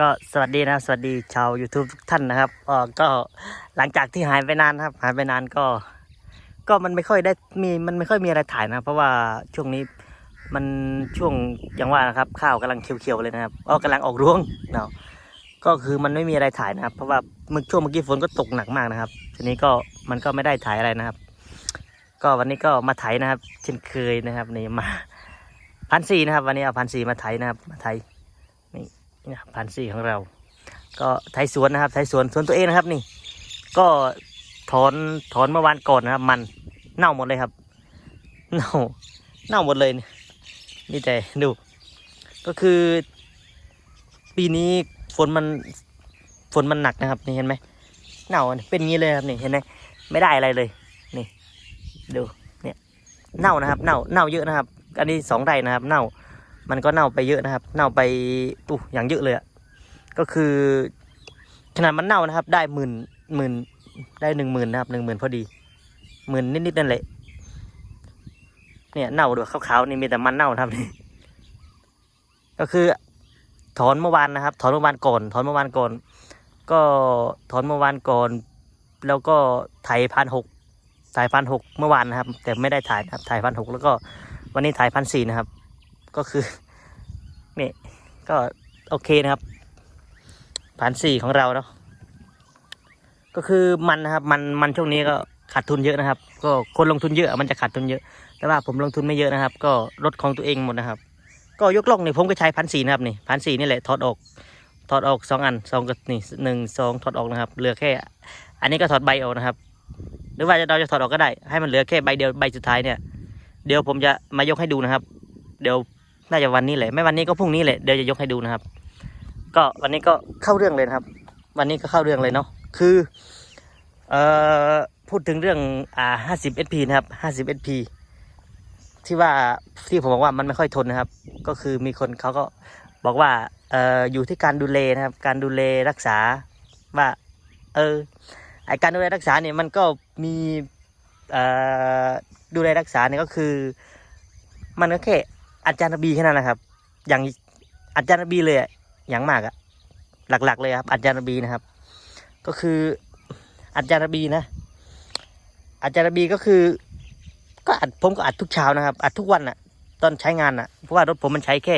ก็สวัสดีนะสวัสดีชาว YouTube ทุกท่านนะครับเออก็หลังจากที่หายไปนานครับ หายไปนานก็ ก็มันไม่ค่อยได้มีมันไม่ค่อยมีอะไรถ่ายนะ เพราะว่าช่วงนี้มันช่วงอย่างว่านะครับ ข้าวกำลังเขียวๆเลยนะครับอ๋อกำลังออกรวงเนาะก็คือมันไม่มีอะไรถ่ายนะครับ เพราะว่าเมื่อช่วงเมื่อกี้ฝนก็ตกหนักมากนะครับ ทีนี้ก็มันก็ไม่ได้ถ่ายอะไรนะครับ ก็วันนี้ก็มาไถนะครับ เช่นเคยนะครับนี่มาพันสี่นะครับ วันนี้เอาพันสี่มาไถนะครับมาถนี่ นะครับพันสี่ของเรา ก็ไถสวนนะครับไถสวนสวนตัวเองนะครับนี่ ก็ถอนถอนเมื่อวานก่อนนะครับ มันเน่าหมดเลยครับ เน่าเน่าหมดเลยนี่นี่แต่ดู ก็คือ ปีนี้ฝนมันฝนมันหนักนะครับนี่เห็นไหมเน่าเป็นงี้เลยครับนี่เห็นไหมไม่ได้อะไรเลยนี่ดูเนี่ยเน่านะครับ เน่าเน่าเยอะนะครับ อันนี้สองไร่นะครับ เน่า มันก็เน่าไปเยอะนะครับ เน่าไปอู้อย่างเยอะเลยอะก็คือขนาดมันเน่านะครับ ได้หมื่นหมื่นได้หนึ่งหมื่นนะครับหนึ่งหมื่นพอดีหมื่นนิดๆนั่นแหละเนี่ยเน่าด้วยขาวๆนี่มีแต่มันเน่าครับนี่ก็คือ ถอนเมื่อวานนะครับ ถอนเมื่อวานก่อน ถอนเมื่อวานก่อน ก็ถอนเมื่อวานก่อน แล้วก็ไถพันหกถ่ายพันหกเมื่อวานนะครับ แต่ไม่ได้ถ่ายครับถ่ายพันหกแล้วก็วันนี้ถ่ายพันสี่นะครับ ก็คือนี่ก็โอเคนะครับพันสี่ของเราเนาะก็คือมันนะครับ มันมันช่วงนี้ก็ขาดทุนเยอะนะครับ ก็คนลงทุนเยอะมันจะขาดทุนเยอะ แต่ว่าผมลงทุนไม่เยอะนะครับ ก็ลดของตัวเองหมดนะครับ ก็ยกล่องนี่ผมก็ใช้พันสี่นะครับนี่พันสี่นี่แหละถอดออกถอดออกสองอันสองกับนี่หนึ่งสองถอดออกนะครับ เหลือแค่ อันนี้ก็ถอดใบออกนะครับ หรือว่าเราจะถอดออกก็ได้ ให้มันเหลือแค่ใบเดียวใบสุดท้ายเนี่ย เดี๋ยวผมจะมายกให้ดูนะครับ เดี๋ยว น่าจะวันนี้แหละไม่วันนี้ก็พรุ่งนี้แหละเดี๋ยวจะยกให้ดูนะครับ ก็วันนี้ก็เข้าเรื่องเลยนะครับ วันนี้ก็เข้าเรื่องเลยเนาะคือเอ่อพูดถึงเรื่องอ่าห้าสิบเอพีนะครับห้าสิบเอพีที่ว่าที่ผมบอกว่ามันไม่ค่อยทนนะครับ ก็คือมีคนเขาก็บอกว่าเอ่ออยู่ที่การดูแลนะครับ การดูแลรักษาว่าเออไอการดูแลรักษาเนี่ยมันก็มีเอ่อดูแลรักษาเนี่ยก็คือ มันก็แค่ อาจารย์นบีแค่นั้นนะครับ อย่างอาจารย์นบีเลยอะอย่างมากอะหลัก ๆ เลยครับ อาจารย์นบีนะครับ ก็คืออาจารย์นบีนะ อาจารย์นบีก็คือ ก็อัดผมก็อัดทุกเช้านะครับอัดทุกวันอะตอนใช้งานอะเพราะว่ารถผมมันใช้แค่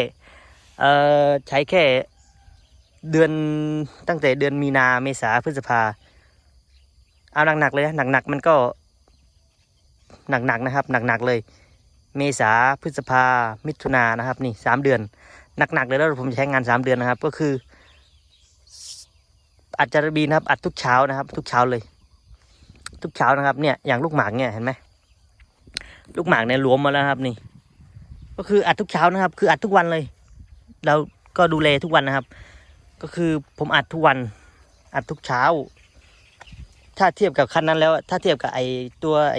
เอ่อใช้แค่เดือนตั้งแต่เดือนมีนาเมษาพฤษภาเอาหนักๆเลยนะหนักๆมันก็หนักๆนะครับ หนักๆเลย เมษาพฤษภามิถุนานะครับนี่สามเดือนหนักๆเลยแล้วผมใช้งานสามเดือนนะครับ ก็คือ อัดจารบีนะครับ อัดทุกเช้านะครับ ทุกเช้าเลย ทุกเช้านะครับเนี่ยอย่างลูกหมากเนี่ยเห็นไหมลูกหมากเนี่ยรวมมาแล้วครับนี่ ก็คืออัดทุกเช้านะครับ คืออัดทุกวันเลย เราก็ดูแลทุกวันนะครับ ก็คือผมอัดทุกวันอัดทุกเช้า ถ้าเทียบกับคันนั้นแล้ว ถ้าเทียบกับไอตัวไอ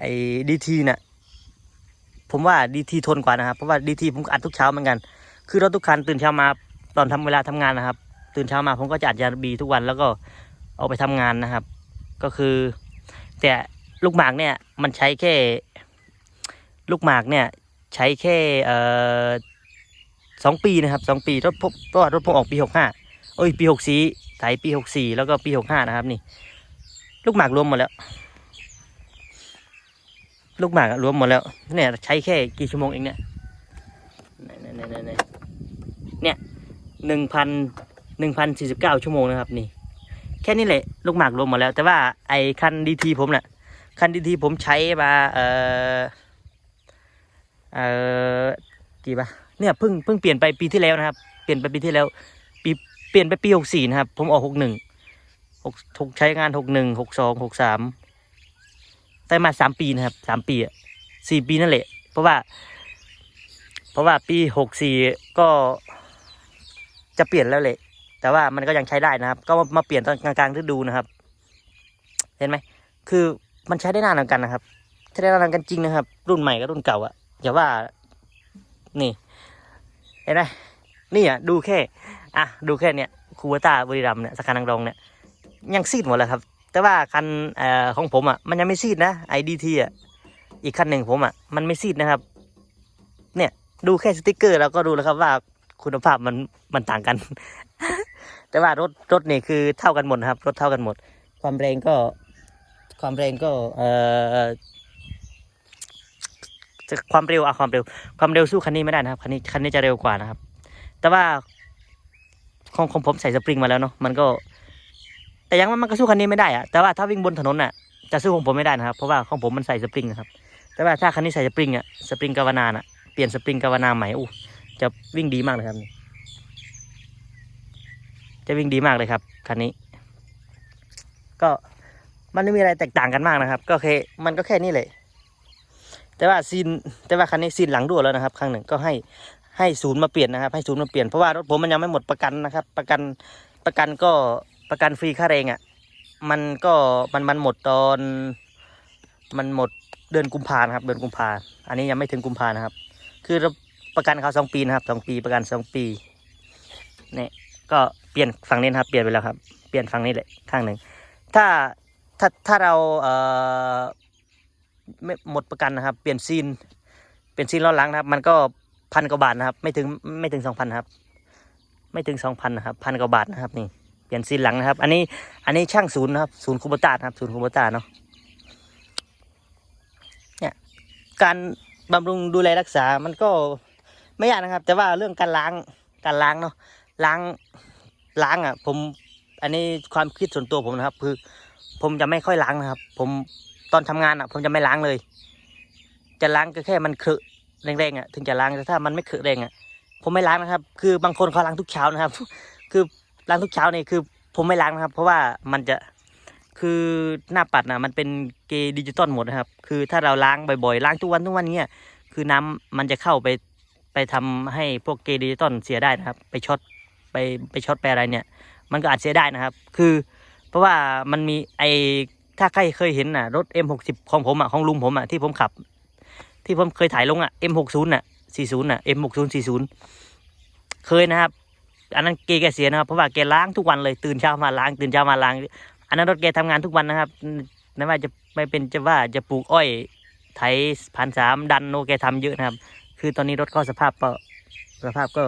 ไอดีทีน่ะ ผมว่าดีทีทนกว่านะครับเพราะว่าดีทีผมอัดทุกเช้าเหมือนกัน คือรถทุกคันตื่นเช้ามาตอนทำเวลาทำงานนะครับ ตื่นเช้ามาผมก็จะอัดยาบีทุกวันแล้วก็เอาไปทำงานนะครับ ก็คือ แต่ลูกหมากเนี่ยมันใช้แค่ ลูกหมากเนี่ยใช้แค่เอ่อสองปีนะครับสองปีรถพราะว่ารถผมออกปีหกห้าโอ้ยปีหกสี่ไถปีหกสี่แล้วก็ปีหกห้านะครับนี่ ลูกหมากรวมหมดแล้ว ลูกหมากรวมหมดแล้วเนี่ยใช้แค่กี่ชั่วโมงเองเนี่ยเนี่ยเนี่ยเนี่ยเนี่ยเนี่ยหนึ่งพันหนึ่งพันสี่สิบเก้าชั่วโมงนะครับนี่ แค่นี้แหละลูกหมากรวมหมดแล้ว แต่ว่าไอ้คันดีทีผมเนี่ยคันดีทีผมใช้มาเอ่อเอ่อกี่ปะเนี่ยเพิ่งเพิ่งเปลี่ยนไปปีที่แล้วนะครับ เปลี่ยนไปปีที่แล้วปีเปลี่ยนไปปีหกสี่นะครับ ผมออกหกหนึ่งหกหกใช้งานหกหนึ่งหกสองหกสาม ได้มาสามปีนะครับสามปีอะสี่ปีนั่นแหละ เพราะว่า เพราะว่าปีหกสี่ก็จะเปลี่ยนแล้วแหละแต่ว่ามันก็ยังใช้ได้นะครับ ก็มาเปลี่ยนตอนกลางๆฤดูนะครับ เห็นไหมคือมันใช้ได้นานเหมือนกันนะครับใช้ได้นานเหมือนกันจริงนะครับ รุ่นใหม่กับรุ่นเก่าอะอย่าว่า นี่ เห็นไหมนี่อะดูแค่ อะ ดูแค่เนี้ยคูเวต้าบรีรัมเนี่ยสาขานังรองเนี่ยยังซีดหมดแล้วครับ แต่ว่าคันเอ่อของผมอะมันยังไม่ซีดนะไอดีทีอะอีกคันหนึ่งผมอะมันไม่ซีดนะครับ เนี่ยดูแค่สติกเกอร์เราก็ดูแล้วครับว่าคุณภาพมันมันต่างกัน แต่ว่ารถรถนี่คือเท่ากันหมดนะครับ รถเท่ากันหมด ความแรงก็ความแรงก็เอ่อจะความเร็วอะความเร็ว ความเร็วสู้คันนี้ไม่ได้นะครับคันนี้คันนี้จะเร็วกว่านะครับ แต่ว่าของของผมใส่สปริงมาแล้วเนาะมันก็ แต่ยังว่ามันก็สู้คันนี้ไม่ได้อะแต่ว่าถ้าวิ่งบนถนนอะจะสู้ของผมไม่ได้นะครับ เพราะว่าของผมมันใส่สปริงนะครับ แต่ว่าถ้าคันนี้ใส่สปริงอะสปริงกาวนาอะเปลี่ยนสปริงกาวนาใหม่อู้จะวิ่งดีมากเลยครับจะวิ่งดีมากเลยครับคันนี้ ก็มันไม่มีอะไรแตกต่างกันมากนะครับ ก็แค่มันก็แค่นี้เลย แต่ว่าซีนแต่ว่าคันนี้ซีนหลังรั่วแล้วนะครับครั้งหนึ่งก็ให้ให้ศูนย์มาเปลี่ยนนะครับ ให้ศูนย์มาเปลี่ยนเพราะว่ารถผมมันยังไม่หมดประกันนะครับ ประกันประกันก็ ประกันฟรีค่าแรงอะ่ะมันก็มันมันหมดตอน มันหมดเดือนกุมภานะครับ เดือนกุมภาอันนี้ยังไม่ถึงกุมภานะครับ คือเราประกันเขาสองปีนะครับสองปีประกันสองปีเนี่ยก็เปลี่ยนฝั่งนี้นครับ เปลี่ยนไปแล้วครับ เปลี่ยนฝั่งนี้เลยข้างหนึ่งถ้าถ้าถ้าเราเอ่อไม่หมดประกันนะครับ เปลี่ยนซีนเปลี่ยนซีนล้อหลังนะครับ มันก็พันกว่าบาทนะครับ ไม่ถึงไม่ถึงสองพันครับ ไม่ถึงสองพันนะครับพันกว่าบาทนะครับนี่ ยนซีนหลังนะครับ อันนี้ อันนี้ช่างศูนย์นะครับ ศูนย์คูบตาครับศูนย์คูบตาเนาะเนี่ยการบำรุงดูแลรักษา มันก็ไม่ยากนะครับ แต่ว่าเรื่องการล้างการล้างเนาะล้างล้างอะ ผมอันนี้ความคิดส่วนตัวผมนะครับ คือ ผมจะไม่ค่อยล้างนะครับ ผมตอนทำงานอะ ผมจะไม่ล้างเลย จะล้างก็แค่มันเคอะแรงๆอะถึงจะล้างแต่ถ้ามันไม่เคอะแรงอะผมไม่ล้างนะครับ คือบางคนเขาล้างทุกเช้านะครับ คือ ล้างทุกเช้านี่คือผมไม่ล้างนะครับ เพราะว่ามันจะคือหน้าปัดนะมันเป็นเกดิจิตอลหมดนะครับ คือถ้าเราล้างบ่อยๆล้างทุกวันทุกวันเนี้ยคือน้ำมันจะเข้าไปไปทำให้พวกเกดิจิตอลเสียได้นะครับ ไปช็อตไปไปช็อตไปอะไรเนี่ย มันก็อาจเสียได้นะครับ คือ เพราะว่ามันมีไอถ้าใครเคยเห็นน่ะรถ M60 ของผมอะของลุงผมอะที่ผมขับ ที่ผมเคยถ่ายลงอะ M60 น่ะ40น่ะ M60 40 เคยนะครับ อันนั้นเกแกเสียนะครับเพราะว่าแกล้างทุกวันเลยตื่นเช้ามาล้าง ตื่นเช้ามาล้าง อันนั้นรถแกทำงานทุกวันนะครับไม่ว่าจะไม่เป็นจะว่าจะปลูกอ้อยไถพันสามดันโนแกทำเยอะนะครับ คือตอนนี้รถก็สภาพก็สภาพก็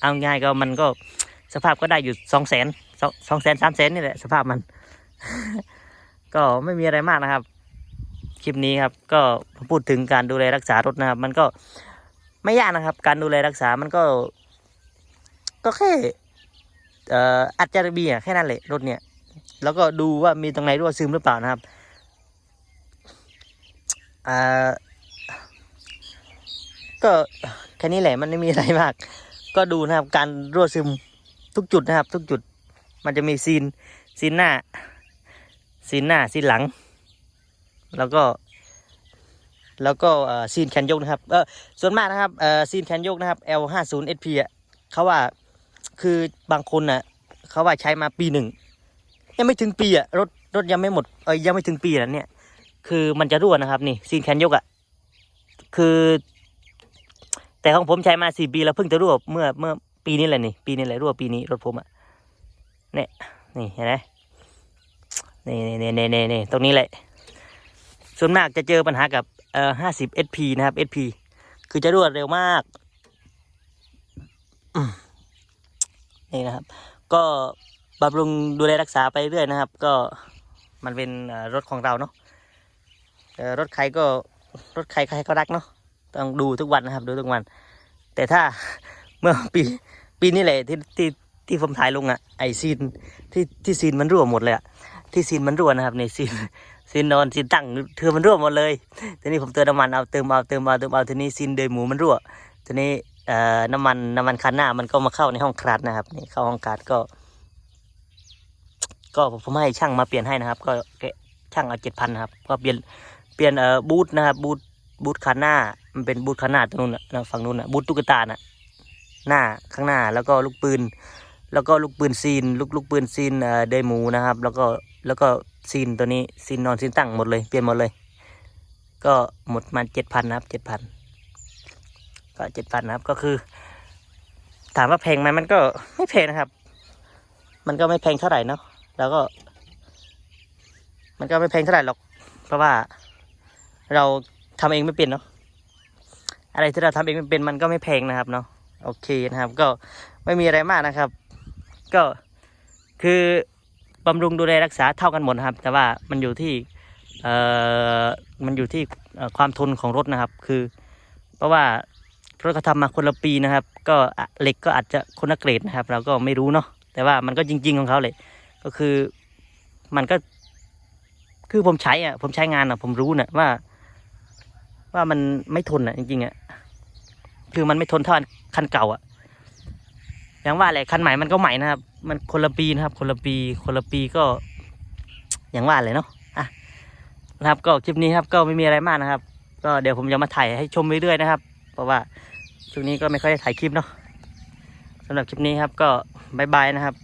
เอาง่ายก็มันก็สภาพก็ได้อยู่สองแสนสองแสนสามแสนนี่แหละสภาพมัน ก็ไม่มีอะไรมากนะครับ คลิปนี้ครับ ก็พูดถึงการดูแลรักษารถนะครับ มันก็ไม่ยากนะครับ การดูแลรักษามันก็ ก็แค่เอ่ออัดจารบีอะแค่นั้นแหละรถเนี่ย แล้วก็ดูว่ามีตรงไหนรั่วซึมหรือเปล่านะครับอ่าก็แค่นี้แหละมันไม่มีอะไรมาก ก็ดูนะครับการรั่วซึมทุกจุดนะครับ ทุกจุด มันจะมีซีนซีนหน้าซีนหน้าซีนหลัง แล้วก็ แล้วก็ซีนแขนยกนะครับเออส่วนมากนะครับเออซีนแขนยกนะครับ L 5 0 SP อะเขาว่า คือบางคนน่ะเขาว่าใช้มาปีหนึ่งยังไม่ถึงปีอะรถรถยังไม่หมดเอ้ยยังไม่ถึงปีแล้วเนี่ย คือมันจะรั่วนะครับ นี่ซีนแขนยกอะคือ แต่ของผมใช้มาสี่ปีแล้วเพิ่งจะรั่วเมื่อเมื่อปีนี้แหละนี่ปีนี้แหละรั่วปีนี้รถผมอะเนี่ยนี่เห็นไหมนี่นี่นี่นี่นี่ตรงนี้แหละ ส่วนมากจะเจอปัญหากับเอ่อห้าสิบ SP นะครับ SP คือจะรวดเร็วมาก อืม นี่นะครับ ก็บำรุงดูแลรักษาไปเรื่อยนะครับ ก็มันเป็นรถของเราเนาะรถใครก็รถใครใครก็รักเนาะต้องดูทุกวันนะครับ ดูทุกวัน แต่ถ้าเมื่อปีปีนี้แหละที่ที่ที่ผมถ่ายลงอะไอซีนที่ที่ซีนมันรั่วหมดเลยอะที่ซีนมันรั่วนะครับในซีนซีนนอนซีนตั้งเธอมันรั่วหมดเลยทีนี้ผมเติมน้ำมันเอาเติมเอาเติมเอาเติมเอาทีนี้ซีนเดยหมูมันรั่วทีนี้ น้ำมันน้ำมันคันหน้ามันก็มาเข้าในห้องคลัดนะครับนี่เข้าห้องคลัดก็ ก็ผมให้ช่างมาเปลี่ยนให้นะครับ ก็ช่างเอาเจ็ดพันนะครับ ก็เปลี่ยนเปลี่ยนเอ่อบูทนะครับบูทบูทคันหน้า มันเป็นบูทคันหน้าตรงนู้นนะฝั่งนู้นนะบูทตุ๊กตาน่ะหน้าข้างหน้าแล้วก็ลูกปืน แล้วก็ลูกปืนซีน ลูกลูกปืนซีนเอ่อเดมูนะครับ แล้วก็แล้วก็ซีนตัวนี้ซีนนอนซีนตั้งหมดเลยเปลี่ยนหมดเลย ก็หมดมาเจ็ดพันนะครับเจ็ดพัน ก็เจ็ดพันนะครับก็คือ ถามว่าแพงไหมมันก็ไม่แพงนะครับ มันก็ไม่แพงเท่าไหร่เนาะแล้วก็ มันก็ไม่แพงเท่าไหร่หรอก เพราะว่าเราทำเองไม่เป็นเนาะอะไรที่เราทำเองไม่เป็นมันก็ไม่แพงนะครับเนาะโอเคนะครับ ก็ไม่มีอะไรมากนะครับ ก็คือบำรุงดูแลรักษาเท่ากันหมดนะครับ แต่ว่ามันอยู่ที่เอ่อมันอยู่ที่ความทนของรถนะครับ คือ เพราะว่า รถเขาทำมาคนละปีนะครับ ก็เหล็กก็อาจจะคนละเกรดนะครับ เราก็ไม่รู้เนาะแต่ว่ามันก็จริง ๆ ของเขาเลย ก็คือมันก็ คือผมใช้อะ ผมใช้งานอะ ผมรู้น่ะว่า ว่ามันไม่ทนอะ จริงๆอะคือมันไม่ทนเท่าคันเก่าอะอย่างว่าแหละคันใหม่มันก็ใหม่นะครับ มันคนละปีนะครับ คนละปี คนละปีก็ อย่างว่าเลยเนาะอะนะครับ ก็คลิปนี้ครับ ก็ไม่มีอะไรมากนะครับ ก็เดี๋ยวผมจะมาถ่ายให้ชมเรื่อยๆนะครับ เพราะว่า ช่วงนี้ก็ไม่ค่อยได้ถ่ายคลิปเนาะสำหรับคลิปนี้ครับก็บายบายนะครับ